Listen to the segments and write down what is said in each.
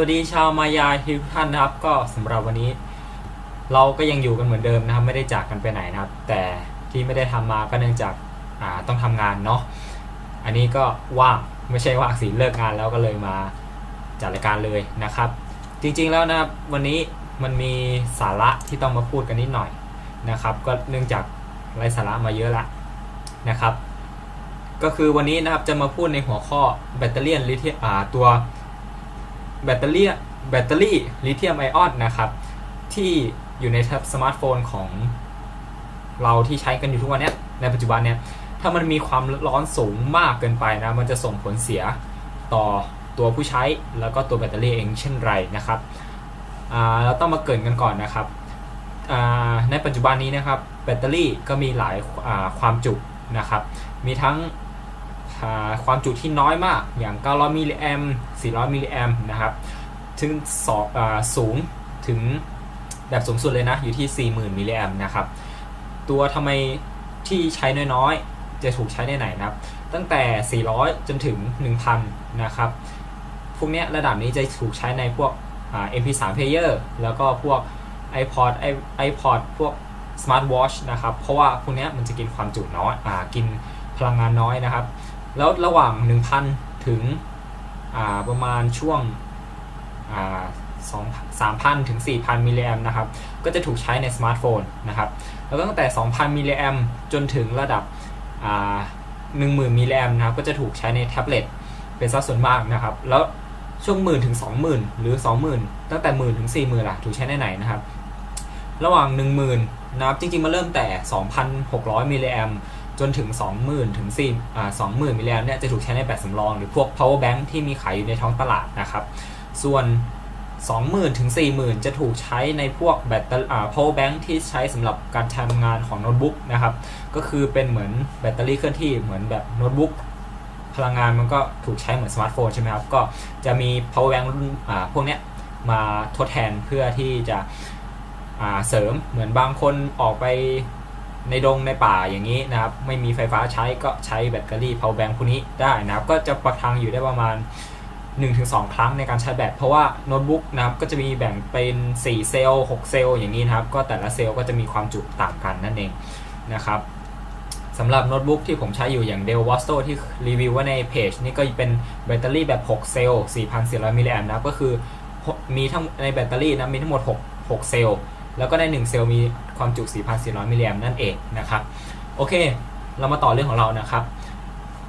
วัสดีชาวมายาทุกท่านนะครับ ก็สำหรับวันนี้ เราก็ยังอยู่กันเหมือนเดิมนะครับ ไม่ได้จากกันไปไหนนะครับ แต่ที่ไม่ได้ทำมาก็เนื่องจากอ่าต้องทำงานเนาะอันนี้ก็ว่างไม่ใช่ว่างสิเลิกงานแล้วก็เลยมาจัดรายการเลยนะครับ จริงๆแล้วนะครับวันนี้มันมีสาระที่ต้องมาพูดกันนิดหน่อยนะครับ ก็เนื่องจากไร้สาระมาเยอะละนะครับ ก็คือวันนี้นะครับจะมาพูดในหัวข้อแบตเตอรี่ลิเธียมตัว แบตเตอรี่แบตเตอรี่ลิเธียมไอออนนะครับที่อยู่ในสมาร์ทโฟนของเราที่ใช้กันอยู่ทุกวันนี้ในปัจจุบันเนี้ยถ้ามันมีความร้อนสูงมากเกินไปนะมันจะส่งผลเสียต่อตัวผู้ใช้แล้วก็ตัวแบตเตอรี่เองเช่นไรนะครับเราต้องมาเกินกันก่อนนะครับในปัจจุบันนี้นะครับแบตเตอรี่ก็มีหลายความจุนะครับมีทั้ง ความจุที่น้อยมากอย่าง 900 มิลลิแอม400 มิลลิแอมนะครับถึงสองสูงถึงแบบสูงสุดเลยนะ อยู่ที่ 40,000 มิลลิแอมนะครับ ตัวทำไมที่ใช้น้อยๆ จะถูกใช้ในไหนนะครับ ตั้งแต่ 400 จนถึง 1,000 นะครับ พวกเนี้ยระดับนี้จะถูกใช้ในพวก MP3 player แล้วก็พวก iPod iPod พวก Smart Watch นะครับ เพราะว่าพวกเนี้ยมันจะกินความจุน้อยอกินพลังงานน้อยนะครับ แล้วระหว่าง 1,000 ถึงประมาณช่วงสองสามพันถึง 4,000 มิลลิแอมนะครับ ก็จะถูกใช้ในสมาร์ทโฟนนะครับ แล้วตั้งแต่ 2,000 มิลลิแอมจนถึงระดับอ่า10,000 มิลลิแอมนะครับ ก็จะถูกใช้ในแท็บเล็ตเป็นสัดส่วนมากนะครับ แล้วช่วงหมื่นถึง 20,000 หรือ 20,000 ตั้งแต่หมื่นถึง 40,000ล่ะ ถูกใช้ในไหนนะครับ ระหว่าง 10,000 นะครับ จริงๆมาเริ่มแต่ 2,600 มิลลิแอม จนถึง 20,000 ถึง4อ่า20,000มิลลิแอมเนี่ยจะถูกใช้ในแบตสำรอง หรือพวก power bank ที่มีขายอยู่ในท้องตลาดนะครับ ส่วน 20,000 ถึง 40,000 จะถูกใช้ในพวกแบตเตอรี่อ่า power bank ที่ใช้สำหรับการทำงานของโน้ตบุ๊กนะครับ ก็คือเป็นเหมือนแบตเตอรี่เคลื่อนที่เหมือนแบบโน้ตบุ๊กพลังงานมันก็ถูกใช้เหมือนสมาร์ทโฟนใช่ไหมครับ ก็จะมี power bank รุ่นอ่าพวกเนี้ยมาทดแทนเพื่อที่จะอ่าเสริมเหมือนบางคนออกไป ในดงในป่าอย่างนี้นะครับ ไม่มีไฟฟ้าใช้ก็ใช้แบตเตอรี่ power bank พวกนี้ได้นะครับ ก็จะประทังอยู่ได้ประมาณ 1-2 ครั้งในการใช้แบตเพราะว่าโน้ตบุ๊กนะครับก็จะมีแบ่งเป็น 4 เซลล์ 6 เซลล์อย่างนี้นะครับ ก็แต่ละเซลล์ก็จะมีความจุต่างกันนั่นเองนะครับสำหรับโน้ตบุ๊กที่ผมใช้อยู่อย่าง Dell v o s t o ที่รีวิวไว้ในเพจนี่ก็เป็นแบตเตอรี่แบบ 6 เซลล์ 4,400 มิลลิแอมป์นะครับก็คือมีทั้งในแบตเตอรี่นะมีทั้งหมด 6 6 เซลล์ แล้วก็ใน 1 เซลล์มี ความจุ 4,400 มิลลิแอมป์นั่นเองนะครับ โอเค เรามาต่อเรื่องของเรานะครับ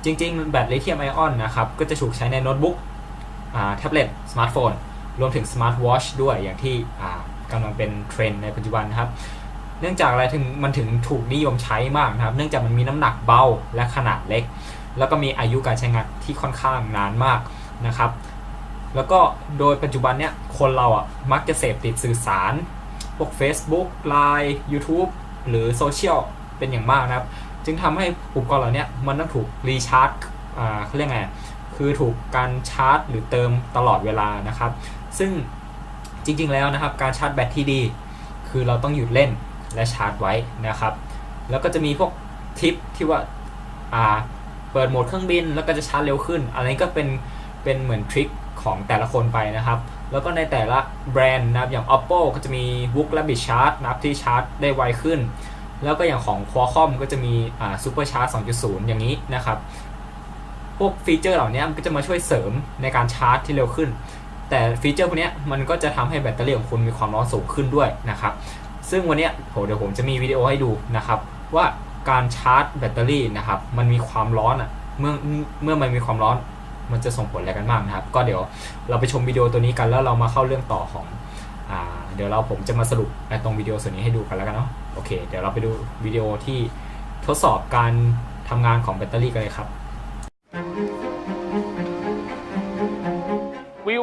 จริงๆ แบตลิเธียมไอออนนะครับ ก็จะถูกใช้ในโน้ตบุ๊กแท็บเล็ต สมาร์ทโฟน รวมถึงสมาร์ทวอชด้วยอย่างที่กำลังเป็นเทรนด์ในปัจจุบันนะครับ เนื่องจากอะไรถึงมันถึงถูกนิยมใช้มากนะครับ เนื่องจากมันมีน้ำหนักเบาและขนาดเล็ก แล้วก็มีอายุการใช้งานที่ค่อนข้างนานมากนะครับ แล้วก็โดยปัจจุบันเนี้ยคนเราอะมักจะเสพติดสื่อสาร พวก Facebook Line YouTube หรือโซเชียลเป็นอย่างมากนะครับ จึงทำให้อุปกรณ์เหล่านี้มันต้องถูกรีชาร์จอ่าเขาเรียกไงคือถูกการชาร์จ หรือเติมตลอดเวลานะครับ ซึ่งจริงๆแล้วนะครับ การชาร์จแบตที่ดี คือเราต้องหยุดเล่นและชาร์จไว้นะครับ แล้วก็จะมีพวกทิปที่ว่าอ่าเปิดโหมดเครื่องบินแล้วก็จะชาร์จเร็วขึ้น อันนี้ก็เป็นเป็นเหมือนทริคของแต่ละคนไปนะครับ แล้วก็ในแต่ละแบรนด์นะครับอย่าง Oppo ก็จะมี Book Rabbit Charge นะครับที่ชาร์จได้ไวขึ้น แล้วก็อย่างของ Qualcomm ก็จะมีอ่า Super Charge 2.0 อย่างนี้นะครับ พวกฟีเจอร์เหล่านี้มันก็จะมาช่วยเสริมในการชาร์จที่เร็วขึ้น แต่ฟีเจอร์พวกนี้มันก็จะทำให้แบตเตอรี่ของคุณมีความร้อนสูงขึ้นด้วยนะครับ ซึ่งวันนี้โหเดี๋ยวผมจะมีวิดีโอให้ดูนะครับว่าการชาร์จแบตเตอรี่นะครับมันมีความร้อนอะเมื่อเมื่อมันมีความร้อน มันจะส่งผลอะไรกันบ้างนะครับ ก็เดี๋ยวเราไปชมวิดีโอตัวนี้กันแล้วเรามาเข้าเรื่องต่อของอ่าเดี๋ยวเราผมจะมาสรุปในตรงวิดีโอส่วนนี้ให้ดูกันแล้วกันเนาะโอเค เดี๋ยวเราไปดูวิดีโอที่ทดสอบการทำงานของแบตเตอรี่กันเลยครับ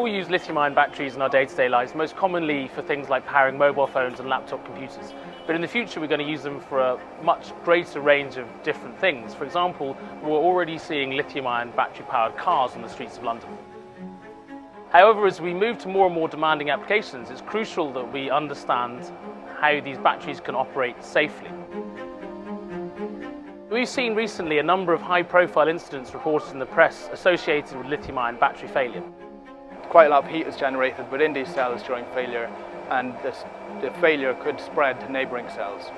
all use lithium ion batteries in our day to day lives, most commonly for things like powering mobile phones and laptop computers. But in the future, we're going to use them for a much greater range of different things. For example, we're already seeing lithium ion battery powered cars on the streets of London. However, as we move to more and more demanding applications, it's crucial that we understand how these batteries can operate safely. We've seen recently a number of high profile incidents reported in the press associated with lithium ion battery failure. Quite a lot of heat is generated within these cells during failure, and this, the failure could spread to neighbouring cells.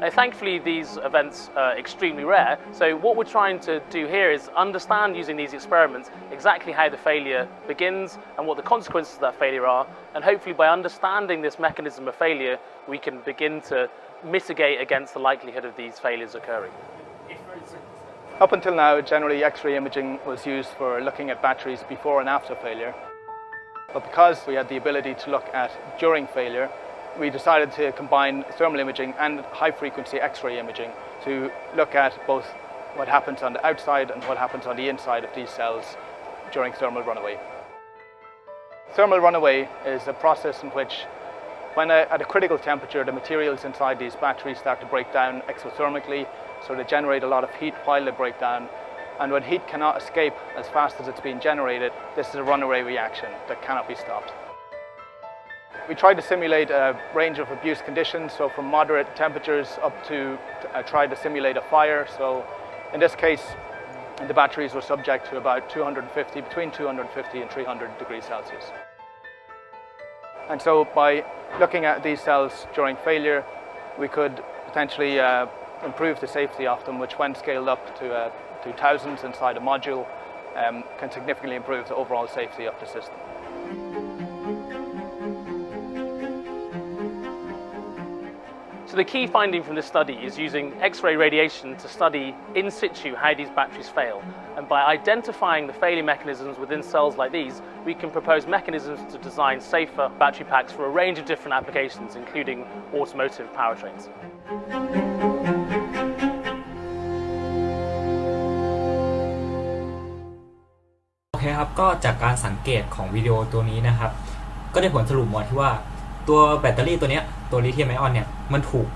Now, thankfully, these events are extremely rare. So, what we're trying to do here is understand using these experiments exactly how the failure begins and what the consequences of that failure are. And hopefully, by understanding this mechanism of failure, we can begin to mitigate against the likelihood of these failures occurring. Up until now, generally X-ray imaging was used for looking at batteries before and after failure. But because we had the ability to look at during failure, we decided to combine thermal imaging and high-frequency X-ray imaging to look at both what happens on the outside and what happens on the inside of these cells during thermal runaway. Thermal runaway is a process in which when a, at a critical temperature, the materials inside these batteries start to break down exothermically, so they generate a lot of heat while they break down. And when heat cannot escape as fast as it's being generated, this is a runaway reaction that cannot be stopped. We tried to simulate a range of abuse conditions, so from moderate temperatures up to uh, try to simulate a fire. So in this case, the batteries were subject to about 250, between 250 and 300 degrees Celsius. And so by looking at these cells during failure, we could potentially uh, improve the safety of them, which when scaled up to, uh, to thousands inside a module, um, can significantly improve the overall safety of the system. So the key finding from this study is using X-ray radiation to study in situ how these batteries fail. And by identifying the failure mechanisms within cells like these, we can propose mechanisms to design safer battery packs for a range of different applications, including automotive powertrains. ครับก็จากการสังเกตของวิดีโอตัวนี้นะครับ ก็ได้ผลสรุปมาที่ว่าตัวแบตเตอรี่ตัวเนี้ยตัวลิเธียมไอออนเนี่ยมันถูก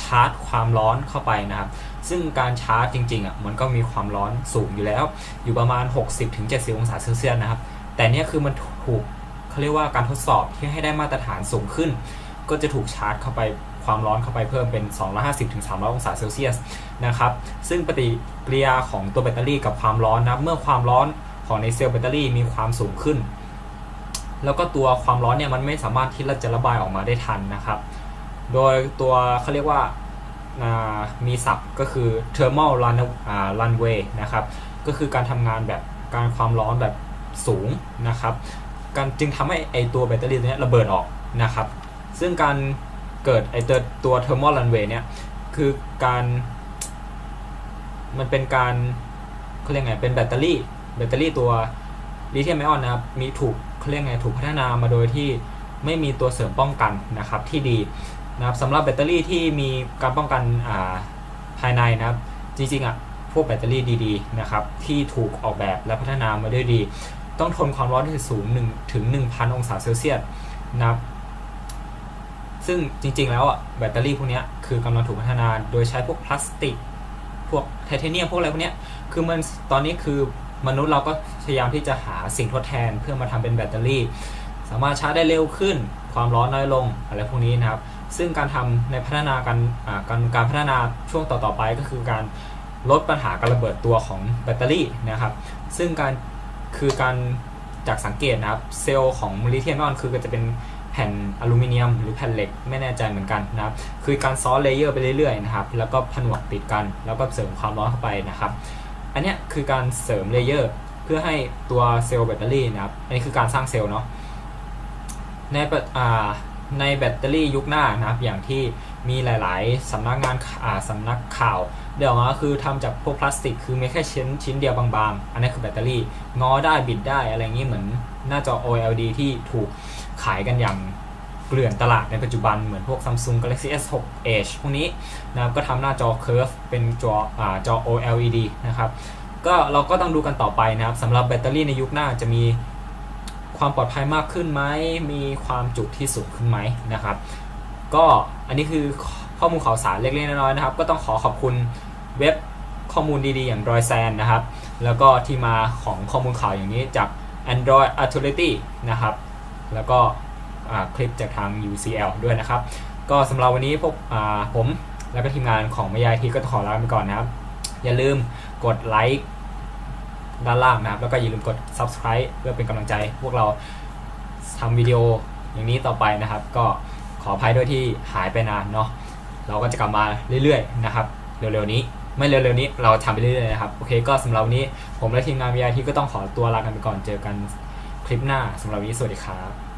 ชาร์จความร้อนเข้าไปนะครับ ซึ่งการชาร์จจริงๆอะมันก็มีความร้อนสูงอยู่แล้ว อยู่ประมาณ 60-70 องศาเซลเซียสนะครับ แต่เนี่ยคือมันถูกเขาเรียกว่าการทดสอบที่ให้ได้มาตรฐานสูงขึ้น ก็จะถูกชาร์จเข้าไปความร้อนเข้าไปเพิ่มเป็น 250-300 องศาเซลเซียสนะครับ ซึ่งปฏิกิริยาของตัวแบตเตอรี่กับความร้อนนะเมื่อความร้อน ของในเซลล์แบตเตอรี่มีความสูงขึ้น แล้วก็ตัวความร้อนเนี่ยมันไม่สามารถที่จะระบายออกมาได้ทันนะครับ โดยตัวเขาเรียกว่ามีศัพท์ก็คือ thermal run อ่า runway นะครับ ก็คือการทำงานแบบการความร้อนแบบสูงนะครับการจึงทำให้ไอตัวแบตเตอรี่ตัวนี้ระเบิดออกนะครับ ซึ่งการเกิดไอตัวตัว thermal runway เนี่ยคือการ มันเป็นการเขาเรียกไงเป็นแบตเตอรี่ แบตเตอรี่ตัวลิเธียมไอออนนะครับมีถูกเรียกไงถูกพัฒนามาโดยที่ไม่มีตัวเสริมป้องกันนะครับที่ดีนะครับสำหรับแบตเตอรี่ที่มีการป้องกันอ่าภายในนะครับ จริงๆอะพวกแบตเตอรี่ดีๆนะครับที่ถูกออกแบบและพัฒนามาด้วยดี ต้องทนความร้อนที่สูง1ถึง 1,000 องศาเซลเซียสนะครับซึ่งจริงๆแล้วอะแบตเตอรี่พวกเนี้ยคือกำลังถูกพัฒนาโดยใช้พวกพลาสติก พวกไทเทเนียมพวกอะไรพวกเนี้ยคือมันตอนนี้คือ มนุษย์เราก็พยายามที่จะหาสิ่งทดแทนเพื่อมาทำเป็นแบตเตอรี่ สามารถชาร์จได้เร็วขึ้น ความร้อนน้อยลงอะไรพวกนี้นะครับ ซึ่งการทำในพัฒนาการการการพัฒนาช่วงต่อๆไปก็คือการลดปัญหาการระเบิดตัวของแบตเตอรี่นะครับ ซึ่งการคือการจากสังเกตนะครับเซลล์ของลิเธียมไอออนคือก็จะเป็นแผ่นอลูมิเนียมหรือแผ่นเหล็กไม่แน่ใจเหมือนกันนะครับ คือการซ้อนเลเยอร์ไปเรื่อยๆนะครับ แล้วก็ผนวกติดกัน แล้วก็เสริมความร้อนเข้าไปนะครับ อันเนี้ยคือการเสริมเลเยอร์เพื่อให้ตัวเซลล์แบตเตอรี่นะครับ อันนี้คือการสร้างเซลล์เนาะ ในในแบตเตอรี่ยุคหน้านะครับ อย่างที่มีหลายๆสำนักงานอ่าสำนักข่าว เดี๋ยวมาคือทำจากพวกพลาสติก คือมีแค่ชิ้นชิ้นเดียวบางๆ อันนี้คือแบตเตอรี่ งอได้บิดได้อะไรอย่างนี้เหมือนหน้าจอ OLED ที่ถูกขายกันอย่าง เกลื่อนตลาดในปัจจุบันเหมือนพวก Samsung Galaxy S6 Edge พวกนี้นะครับก็ทำหน้าจอ Curve เป็นจออ่าจอ OLED นะครับก็เราก็ต้องดูกันต่อไปนะครับสำหรับแบตเตอรี่ในยุคหน้าจะมีความปลอดภัยมากขึ้นไหมมีความจุที่สูงขึ้นไหมนะครับ ก็อันนี้คือข้อมูลข่าวสารเล็กๆน้อยๆนะครับ ก็ต้องขอขอบคุณเว็บข้อมูลดีๆ อย่าง r o y s a n นะครับ แล้วก็ที่มาของข้อมูลข่าวอย่างนี้จาก Android Authority นะครับ แล้วก็ คลิปจากทาง UCL ด้วยนะครับ ก็สำหรับวันนี้พวกผมแล้วก็ทีมงานของมายายทีก็ต้องขอลาไปก่อนนะครับ อย่าลืมกดไลค์ด้านล่างนะครับ แล้วก็อย่าลืมกด subscribe เพื่อเป็นกำลังใจ พวกเราทำวิดีโออย่างนี้ต่อไปนะครับ ก็ขออภัยด้วยที่หายไปนานเนาะเราก็จะกลับมาเรื่อยๆนะครับ เร็วๆนี้ไม่เร็วๆนี้เราทำไปเรื่อยๆนะครับโอเคก็สำหรับวันนี้ผมและทีมงานวิทยาที่ก็ต้องขอตัวลากันไปก่อนเจอกันคลิปหน้าสำหรับวันนี้สวัสดีครับ